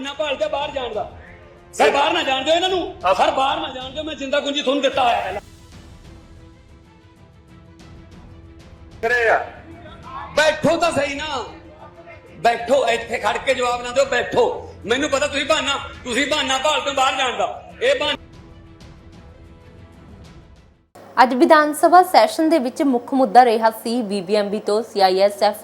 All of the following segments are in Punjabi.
ਬਹਾਨਾ ਭਾਲਦੇ ਬਾਹਰ ਜਾਣ ਦਾ। ਸਰ ਬਾਹਰ ਨਾ ਜਾਣ ਦਿਓ ਇਹਨਾਂ ਨੂੰ। ਸਰ ਬਾਹਰ ਨਾ ਜਾਣ ਦਿਓ ਮੈਂ ਜਿੰਦਾ ਕੁੰਜੀ ਤੁਹਾਨੂੰ ਦਿੱਤਾ ਹੋਇਆ ਪਹਿਲਾਂ। ਕਰੇ ਆ। ਬੈਠੋ ਤਾਂ ਸਹੀ ਨਾ। ਬੈਠੋ ਇੱਥੇ ਖੜ ਕੇ ਜਵਾਬ ਨਾ ਦਿਓ ਬੈਠੋ। ਮੈਨੂੰ ਪਤਾ ਤੁਸੀਂ ਬਹਾਨਾ ਤੁਸੀਂ ਬਹਾਨਾ ਭਾਲਦੇ ਹੋ ਬਾਹਰ ਜਾਣ ਦਾ। ਇਹ ਬਹਾਨਾ ਅੱਜ ਵਿਧਾਨ ਸਭਾ ਸੈਸ਼ਨ ਦੇ ਵਿੱਚ ਮੁੱਖ ਮੁੱਦਾ ਰਿਹਾ ਸੀ ਬੀਬੀਐਮਬੀ ਤੋਂ ਸੀਆਈਐਸਐਫ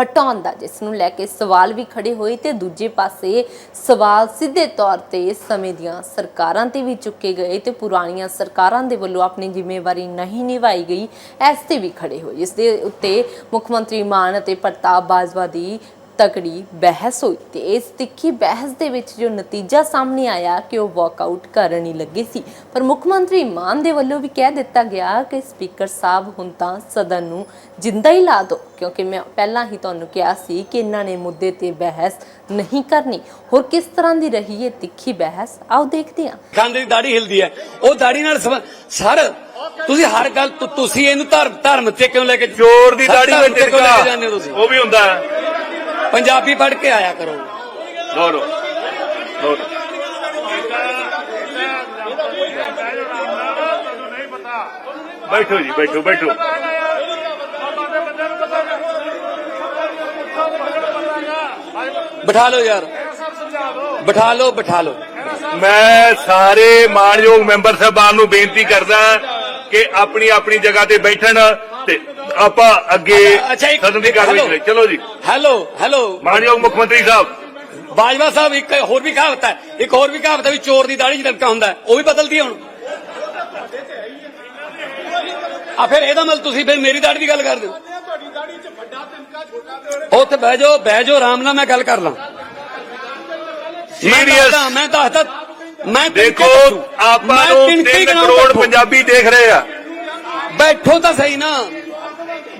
ਹਟਾਉਣ ਦਾ, ਜਿਸ ਨੂੰ ਲੈ ਕੇ ਸਵਾਲ ਵੀ ਖੜੇ ਹੋਏ ਤੇ ਦੂਜੇ ਪਾਸੇ ਸਵਾਲ ਸਿੱਧੇ ਤੌਰ ਤੇ ਸਮੇਂ ਦੀਆਂ ਸਰਕਾਰਾਂ ਤੇ ਵੀ ਚੁੱਕੇ ਗਏ ਤੇ ਪੁਰਾਣੀਆਂ ਸਰਕਾਰਾਂ ਦੇ ਵੱਲੋਂ ਆਪਣੀ ਜ਼ਿੰਮੇਵਾਰੀ ਨਹੀਂ ਨਿਭਾਈ ਗਈ, ਇਸ ਤੇ ਵੀ ਖੜੇ ਹੋਏ। ਇਸ ਦੇ ਉੱਤੇ ਮੁੱਖ ਮੰਤਰੀ ਮਾਨ ਅਤੇ ਪ੍ਰਤਾਪ ਬਾਜਵਾ ਦੀ ਤਕੜੀ ਬਹਿਸ ਹੋਈ ਤੇ ਇਸ ਤਿੱਖੀ ਬਹਿਸ ਦੇ ਵਿੱਚ ਜੋ ਨਤੀਜਾ ਸਾਹਮਣੇ ਆਇਆ ਕਿ ਉਹ ਵਾਕਆਊਟ ਕਰਨ ਹੀ ਲੱਗੇ ਸੀ। ਪਰ ਮੁੱਖ ਮੰਤਰੀ ਮਾਨ ਦੇ ਵੱਲੋਂ ਵੀ ਕਹਿ ਦਿੱਤਾ ਗਿਆ ਕਿ ਸਪੀਕਰ ਸਾਹਿਬ ਹੁਣ ਤਾਂ ਸਦਨ ਨੂੰ ਜਿੰਦਾ ਹੀ ਲਾ ਦਿਓ ਕਿਉਂਕਿ ਮੈਂ ਪਹਿਲਾਂ ਹੀ ਤੁਹਾਨੂੰ ਕਿਹਾ ਸੀ ਕਿ ਇਹਨਾਂ ਨੇ ਮੁੱਦੇ ਤੇ ਬਹਿਸ ਨਹੀਂ ਕਰਨੀ। ਹੋਰ ਕਿਸ ਤਰ੍ਹਾਂ ਦੀ ਰਹੀ ਇਹ ਤਿੱਖੀ ਬਹਿਸ? ਆਓ ਦੇਖਦੇ ਹਾਂ। ਖਾਂਦੇ ਦੀ ਦਾੜੀ ਹਿਲਦੀ ਹੈ। ਉਹ ਦਾੜੀ ਨਾਲ ਸਰ ਤੁਸੀਂ ਹਰ ਗੱਲ ਤੁਸੀਂ ਇਹਨੂੰ ਧਰਮ ਧਰਮ ਤੇ ਕਿਉਂ ਲੈ ਕੇ ਚੋਰ ਦੀ ਦਾੜੀ ਵਿੱਚ ਤੇ ਕਿਉਂ ਲੈ ਕੇ ਟਿਕਾ ਜਾਂਦੇ ਹੋ ਤੁਸੀਂ? ਉਹ ਵੀ ਹੁੰਦਾ ਹੈ। ਪੰਜਾਬੀ ਪੜ੍ਹ ਕੇ ਆਇਆ ਕਰੋ। ਲੋ ਲੋ ਲੋ ਬੈਠੋ ਜੀ ਬੈਠੋ ਬੈਠੋ। ਬਿਠਾ ਲਓ ਯਾਰ। ਬਿਠਾ ਲਓ ਬਿਠਾ ਲਓ। ਮੈਂ ਸਾਰੇ ਮਾਨਯੋਗ ਮੈਂਬਰ ਸਾਹਿਬਾਨ ਨੂੰ ਬੇਨਤੀ ਕਰਦਾ ਕਿ ਆਪਣੀ ਆਪਣੀ ਜਗ੍ਹਾ ਤੇ ਬੈਠਣ ਤੇ ਆਪਾਂ ਅੱਗੇ ਅੱਛਾ ਇੱਕ ਸਦਨ ਦੀ ਕਾਰਵਾਈ। ਕਰੀਏ ਚਲੋ ਜੀ ਹੈਲੋ ਹੈਲੋ ਮਾਨਯੋਗ ਮੁੱਖ ਮੰਤਰੀ ਸਾਹਿਬ ਬਾਜਵਾ ਸਾਹਿਬ ਇੱਕ ਹੋਰ ਵੀ ਕਹਾਵਤ ਹੈ ਇੱਕ ਹੋਰ ਵੀ ਕਹਾਵਤ ਹੈ ਵੀ ਚੋਰ ਦੀ ਦਾੜੀ 'ਚ ਲਟਕਾ ਹੁੰਦਾ ਹੈ। ਉਹ ਵੀ ਬਦਲਦੀ ਹੈ ਹੁਣ ਆ ਫਿਰ ਇਹਦਾ ਮਤਲਬ ਤੁਸੀਂ ਫਿਰ ਮੇਰੀ ਦਾੜੀ ਦੀ ਗੱਲ ਕਰਦੇ ਹੋ ਉੱਥੇ ਬਹਿ ਜਾਓ ਬਹਿ ਜਾਓ ਆਰਾਮ ਨਾਲ ਮੈਂ ਗੱਲ ਕਰ ਲਾਂ ਮੈਂ Serious? ਦੱਸਦਾ ਮੈਂ ਦੱਸਦਾ ਮੈਂ ਤਿਣਕੇ ਦੇਖੋ। ਆਪਾਂ ਮੈਂ ਨੂੰ ਤਿਣਕੇ 3 ਗਿਣਾਉਂ ਕਰੋੜ। ਪੰਜਾਬੀ ਦੇਖ ਰਹੇ ਆ ਬੈਠੋ ਤਾਂ ਸਹੀ ਨਾ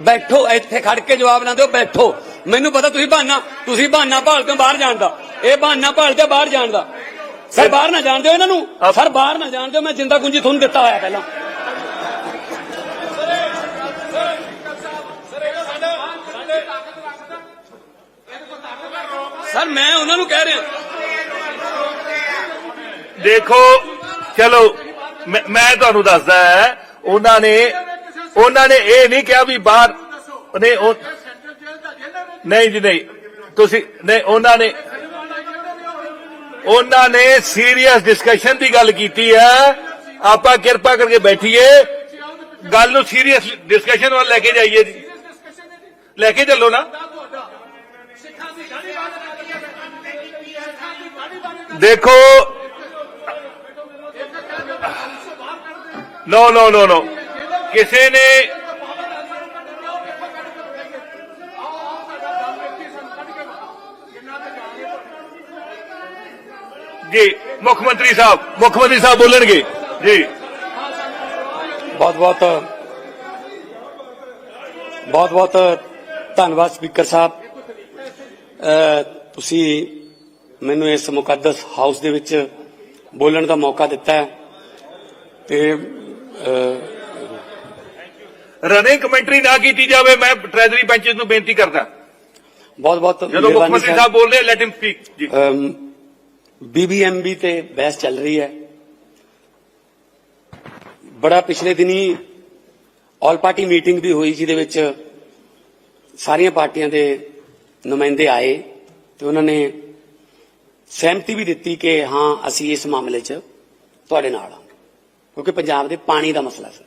ਬੈਠੋ ਇੱਥੇ ਖੜ ਕੇ ਜਵਾਬ ਨਾ ਦਿਓ ਬੈਠੋ। ਮੈਨੂੰ ਪਤਾ ਤੁਸੀਂ ਬਹਾਨਾ ਤੁਸੀਂ ਬਹਾਨਾ ਭਾਲਦੇ ਹੋ ਬਾਹਰ ਜਾਣ ਦਾ? ਇਹ ਬਹਾਨਾ ਭਾਲਦੇ ਬਾਹਰ ਜਾਣ ਦਾ? ਸਰ ਬਾਹਰ ਨਾ ਜਾਣ ਦਿਓ ਇਹਨਾਂ ਨੂੰ। ਸਰ ਬਾਹਰ ਨਾ ਜਾਣ ਦਿਓ ਮੈਂ ਜਿੰਦਾ ਕੁੰਜੀ ਤੁਹਾਨੂੰ ਦਿੱਤਾ ਹੋਇਆ ਪਹਿਲਾਂ। ਸਰ ਮੈਂ ਉਹਨਾਂ ਨੂੰ ਕਹਿ ਰਿਹਾ। ਦੇਖੋ ਚਲੋ ਮੈਂ ਤੁਹਾਨੂੰ ਦੱਸਦਾ ਉਹਨਾਂ ਨੇ ਉਹਨਾਂ ਨੇ ਇਹ ਨਹੀਂ ਕਿਹਾ ਵੀ ਬਾਹਰ ਨਹੀਂ ਉਹ ਨਹੀਂ ਜੀ, ਨਹੀਂ। ਤੁਸੀਂ ਨਹੀਂ, ਉਹਨਾਂ ਨੇ ਉਹਨਾਂ ਨੇ ਸੀਰੀਅਸ ਡਿਸਕਸ਼ਨ ਦੀ ਗੱਲ ਕੀਤੀ ਹੈ। ਆਪਾਂ ਕਿਰਪਾ ਕਰਕੇ ਬੈਠੀਏ। ਗੱਲ ਨੂੰ ਸੀਰੀਅਸ ਡਿਸਕਸ਼ਨ ਵੱਲ ਲੈ ਕੇ ਜਾਈਏ ਜੀ। ਲੈ ਕੇ ਚੱਲੋ ਨਾ। ਦੇਖੋ ਨੋ ਨੋ ਨੋ ਨੋ ਕਿਸੇ ਨੇ ਜੀ, ਮੁੱਖ ਮੰਤਰੀ ਸਾਹਿਬ, ਮੁੱਖ ਮੰਤਰੀ ਸਾਹਿਬ ਬੋਲਣਗੇ। ਜੀ। ਬਹੁਤ ਬਹੁਤ ਬਹੁਤ ਬਹੁਤ ਧੰਨਵਾਦ ਸਪੀਕਰ ਸਾਹਿਬ। ਤੁਸੀਂ ਮੈਨੂੰ ਇਸ ਮੁਕੱਦਸ ਹਾਊਸ ਦੇ ਵਿੱਚ ਬੋਲਣ ਦਾ ਮੌਕਾ ਦਿੱਤਾ ਹੈ ਤੇ ਰਨਿੰਗ ਕਮੈਂਟਰੀ ਨਾ ਕੀਤੀ ਜਾਵੇ ਮੈਂ ਟ੍ਰੈਜਰੀ ਬੈਂਚਸ ਨੂੰ ਬੇਨਤੀ ਕਰਦਾ। ਬਹੁਤ ਬਹੁਤ ਜਦੋਂ ਮੁੱਖ ਮੰਤਰੀ ਸਾਹਿਬ ਬੋਲ ਰਹੇ ਲੈਟ ਹਿਮ ਸਪੀਕ ਜੀ। ਬੀਬੀਐਮਬੀ ਤੇ ਬਹਿਸ ਚੱਲ ਰਹੀ ਹੈ। ਬੜਾ ਪਿਛਲੇ ਦਿਨੀ ਆਲ ਪਾਰਟੀ ਮੀਟਿੰਗ ਵੀ ਹੋਈ ਜਿਹਦੇ ਵਿੱਚ ਸਾਰੀਆਂ ਪਾਰਟੀਆਂ ਦੇ ਨੁਮਾਇੰਦੇ ਆਏ ਤੇ ਉਹਨਾਂ ਨੇ ਸਹਿਮਤੀ ਵੀ ਦਿੱਤੀ ਕਿ ਹਾਂ ਅਸੀਂ ਇਸ ਮਾਮਲੇ 'ਚ ਤੁਹਾਡੇ ਨਾਲ ਹਾਂ। ਕਿਉਂਕਿ ਪੰਜਾਬ ਦੇ ਪਾਣੀ ਦਾ ਮਸਲਾ ਸੀ।